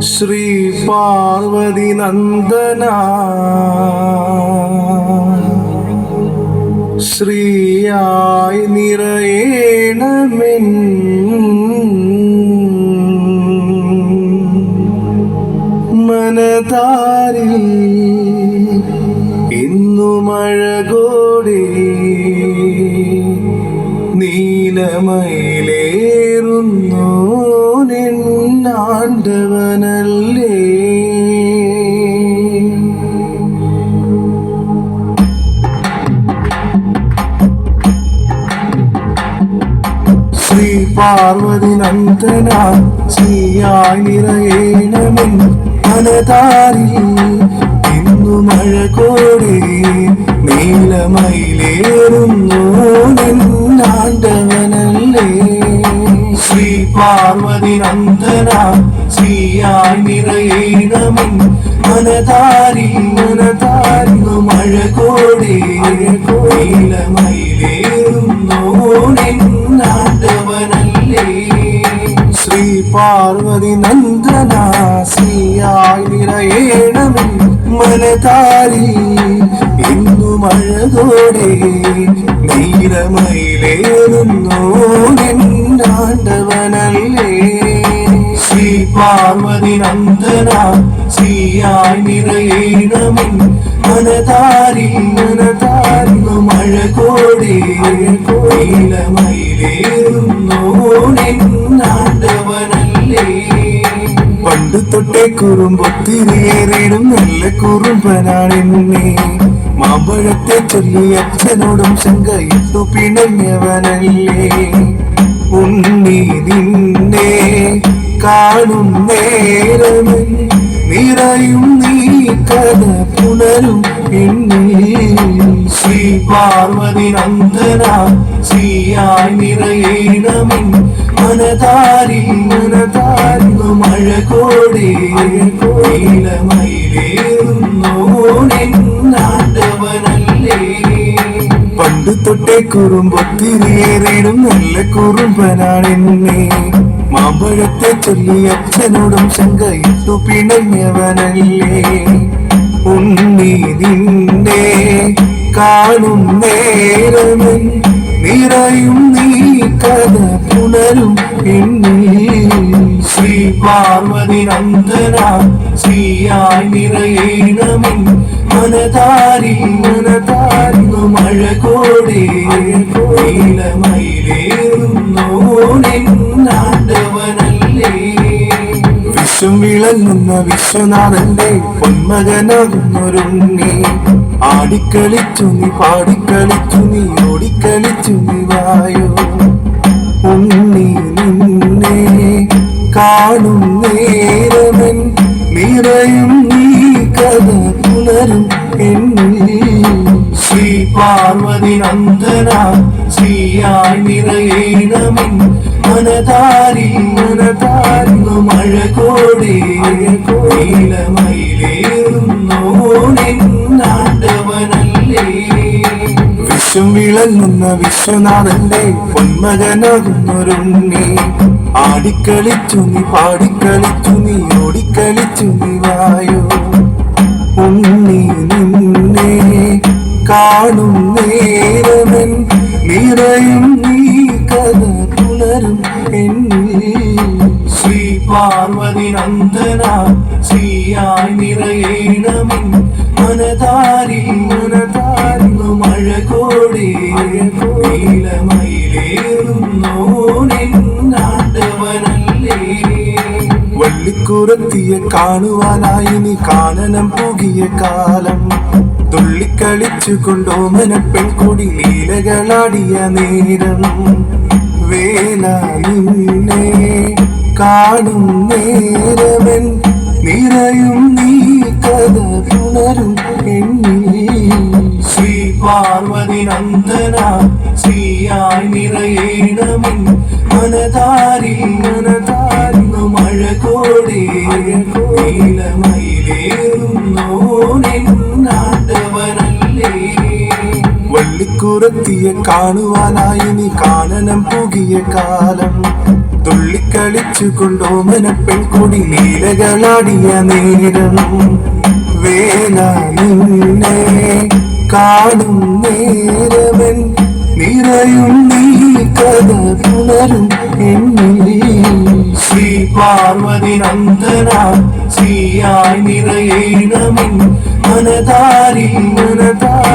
ശ്രീ പാർവതി നന്ദന. ശ്രീയായി നിറയേണമെൻ. മനതാരി ഇന്നു മഴകോടെ നീലമയിലേറുന്നു നിന്നാണ്ടവനല്ലേ ശ്രീ പാർവതി നന്ദന ശ്രീയായി നിറയേണമെൻ മനതാരിൽ ഇന്നു മഴ കോടി നീലമയിലേറുന്നു നിന്നാണ്ടവനല്ലേ ശ്രീ പാർവതി നന്ദന ശ്രീയായി നിറയേണമെൻ മനതാരി മനതാരിന്നു മഴ കോടേ നീലമയിലേറുന്നു നിന്നാണ്ടവനല്ലേ. ശ്രീ പാർവതി നന്ദന ശ്രീയായി നിറയേണമെൻ മനതാരി മഴതോടെ നീലമയിലേറുന്നു നിന്നാണ്ടവനല്ലേ? ശ്രീ പാർവതി നന്ദന ശ്രീയായി നിറയേണമിൻ മനതാരി മനതാരുന്നു മഴ കോടി നീലമയിലേറുന്നു നിന്നാണ്ടവനല്ലേ. തൊട്ടേ കുറുമ്പൊത്തിരിയേറിടും നല്ല കുറുമ്പനാണെന്നെ. മാമ്പഴത്തെ ചൊല്ലി അച്ഛനോടും ശങ്കയിട്ടു പിണഞ്ഞവനല്ലേ ഉണ്ണി നിന്നെ കാണും നേരമേ നിറയും നീ കഥ പുണരും പിന്നെ ശ്രീ പാർവതി നന്ദന ശ്രീയായി നിറയേണമിൻ മനതാരി മനതാരി മഴ കോടേ നീലമയിലേറുന്നു തൊട്ടേ കുറുമ്പൊത്തിരിയേറിടും നല്ല കുറുമ്പനാണെന്നെ മാമ്പഴത്തെ ചൊല്ലി അച്ഛനോടും ശങ്കയിട്ടു പിണഞ്ഞവനല്ലേ ഉണ്ണി നിന്നെ കാണും നേരമേ. നിറയും നീ കഥ പുണരും എന്നിൽ ശ്രീ പാർവതി നന്ദന ശ്രീയായി നിറയേണമിൻ മനതാരി മനതാരുന്നു മഴ കോടി വിളങ്ങുന്ന വിശ്വനാഥന്റെ പൊന്മകനാകുന്നൊരുണ്ണി ആടിക്കളിച്ചു നീ പാടിക്കളിച്ചു നീ ഓടിക്കളിച്ചു നീ വായോ. കാണും നേരമൻ. നിറയും നീ കഥ പുണരും എന്നിൽ. ശ്രീ പാർവതി നന്ദന ശ്രീയായി നിറയേണമെൻ. മനതാരി മനതാരുന്നു മഴ കോടി നീലമയിലേറുന്നു നിന്നാണ്ടവനല്ലേ. വിശ്വം വിളങ്ങുന്ന വിശ്വനാഥന്റെ പൊന്മകനാകുന്നൊരുണ്ണി ആടിക്കളിച്ചു നീ പാടിക്കളിച്ചു നീ ഓടിക്കളിച്ചു നീ വായോ. ഉണ്ണി നിന്നെ കാണും നേരമൻ നിറയും നീ കഥ പുലരും എന്നിൽ. ശ്രീ പാർവതി നന്ദന ശ്രീയായി നിറയേണമൻ. മനതാരി മനതാരുന്നു മഴ കോടി നീലമയിലേറുന്നു വള്ളിക്കുറത്തിയ കാണുവാനായി നീ കാനനം പുകിയ കാലം. തുള്ളിക്കളിച്ചു കൊണ്ടോമന കൂടി ലീലകളാടിയ നേരം. വേല കാണും നേരവൻ. നിറയും നീ കഥ പുണരും ശ്രീ പാർവതി നന്ദന ശ്രീയായി നിറയേണമെൻ മനതാരി വള്ളിക്കുറത്തിയ കാണുവാനായി നീ കാനനം പുകിയ കാലം. തുള്ളിക്കളിച്ചു കൊണ്ടോമന കൂടി നീലകളാടിയ നേരം. വേലാലിനെ കാണും നേരവൻ. നിറയും നീ കഥ പുണരും എന്നിൽ പാർവതി നന്ദന ശ്രീയായി നിറയണമിൻ മനതാരി കോടേ